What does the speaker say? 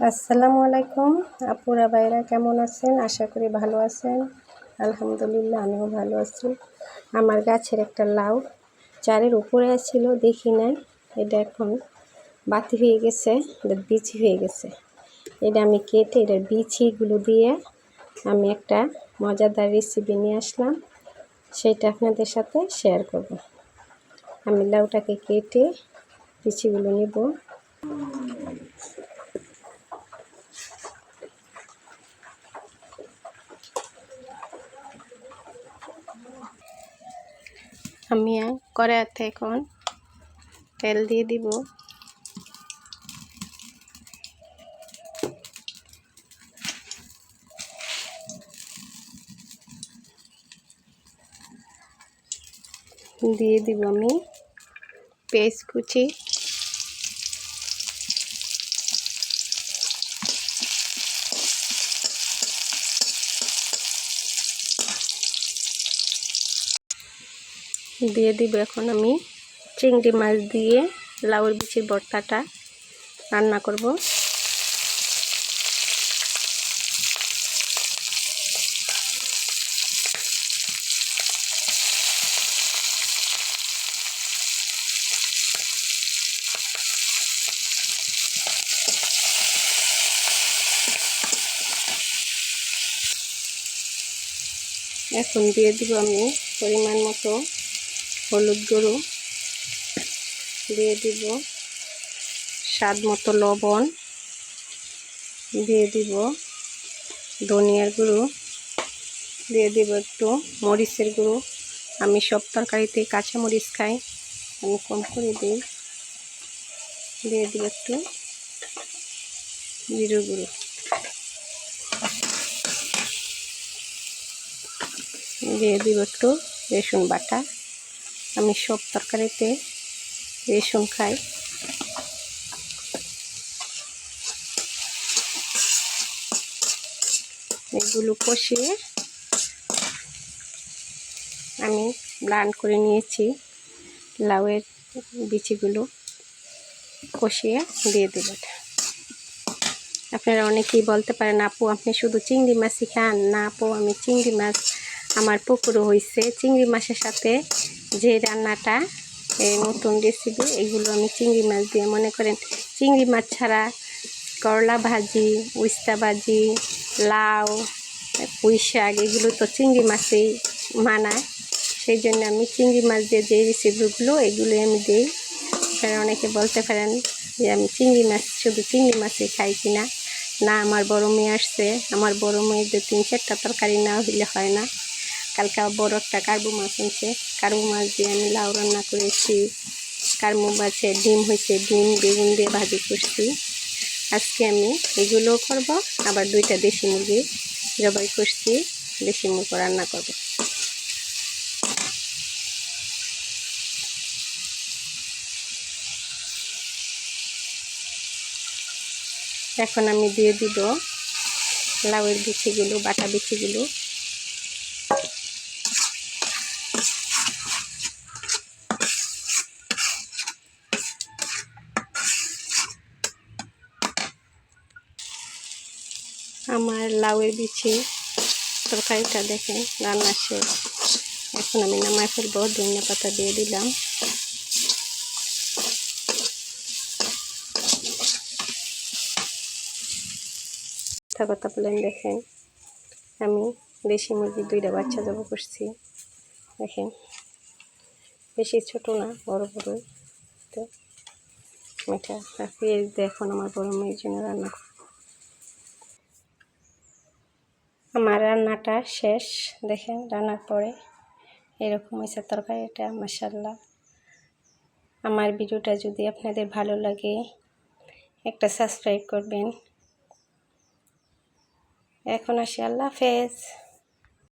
আসসালামু আলাইকুম। আপুরা ভাইরা কেমন আছেন? আশা করি ভালো আছেন। আলহামদুলিল্লাহ, আমিও ভালো আছি। আমার গাছের একটা লাউ চারের উপরে ছিল দেখি নাই। এটা এখন বাতি হয়ে গেছে, এটা বিচি হয়ে গেছে। এটা আমি কেটে এটার বিচিগুলো দিয়ে আমি একটা মজাদার রেসিপি নিয়ে আসলাম। সেটা আপনাদের সাথে শেয়ার করব। আমি লাউটাকে কেটে বিচিগুলো নেব। আমি কড়াইতে এখন তেল দিয়ে দিব। দিয়ে দিব আমি পেস্ট কুচি। দিয়ে দিব এখন আমি চিংড়ি মাছ দিয়ে লাউর বিচির ভর্তাটা রান্না করব। এখন দিয়ে দিব আমি পরিমাণ মতো হলুদ গুঁড়ো দিয়ে দিব স্বাদ মতো লবণ দিয়ে দিব ধনিয়ার গুঁড়ো দিয়ে দিব একটু মরিচের গুঁড়ো। আমি সব তরকারিতে কাঁচা মরিচ খাই, আমি কম করে দিই। দিয়ে দিব একটু জিরো গুঁড়ো। দিয়ে দিব একটু রসুন বাটা। আমি সব তরকারিতে রেশন খাই। এগুলো কষিয়ে আমি ব্লান্ড করে নিয়েছি। লাউয়ের বিচিগুলো কষিয়ে দিয়ে দেব আপনারা অনেকেই বলতে পারেন, আপু, আপনি শুধু চিংড়ি মাছই খান। না, আপু, আমি চিংড়ি মাছ, আমার পুকুরও হয়েছে চিংড়ি মাছের সাথে যে রান্নাটা, এই নতুন রেসিপি এইগুলো আমি চিংড়ি মাছ দিয়ে, মনে করেন চিংড়ি মাছ ছাড়া করলা ভাজি, উস্তা ভাজি, লাউ, পুঁই শাক, এগুলো তো চিংড়ি মাছেই মানায়। সেই জন্য আমি চিংড়ি মাছ দিয়ে যে রেসিপিগুলো এগুলোই আমি দিই। আপনারা অনেকে বলতে পারেন যে আমি চিংড়ি মাছ, শুধু চিংড়ি মাছই খাই কিনা? না, আমার বড় মেয়ে আসছে। আমার বড় মেয়েদের তিন চারটা তরকারি না হইলে হয় না। কালকে বড় একটা কার্বু মাছ আনছে কার্বু মাছ দিয়ে আমি লাউ রান্না করেছি। কার্বু মাছে ডিম হয়েছে, ডিম, বেগুন দিয়ে ভাজি করছি। আজকে আমি এগুলোও করব, আবার দুইটা দেশি মুরগি জবাই করছি, দেশি মুরগি রান্না করব। এখন আমি দিয়ে দিব লাউয়ের বিচিগুলো, বাটা বিচিগুলো। আমার লাউয়ের বিছি তরকারিটা দেখেন, রান্না শেষ। এখন আমি নামায় ফেলব, ধনিয়া পাতা দিয়ে দিলাম। কথা বলেন দেখেন, আমি দেশি মুরগি দুইটা বাচ্চা জব করছি, দেখেন। বেশি ছোট না, বড় বড় তো মিঠা পেঁয়াজ এখন আমার মেয়ের জন্য রান্না আমার রান্নাটা শেষ, দেখেন রান্নার পরে এরকম হয়েছে তরকারি এটা মাসাল্লাহ আমার ভিডিওটা যদি আপনাদের ভালো লাগে, একটা সাবস্ক্রাইব করবেন। এখন আসি, আল্লাহ হাফেজ।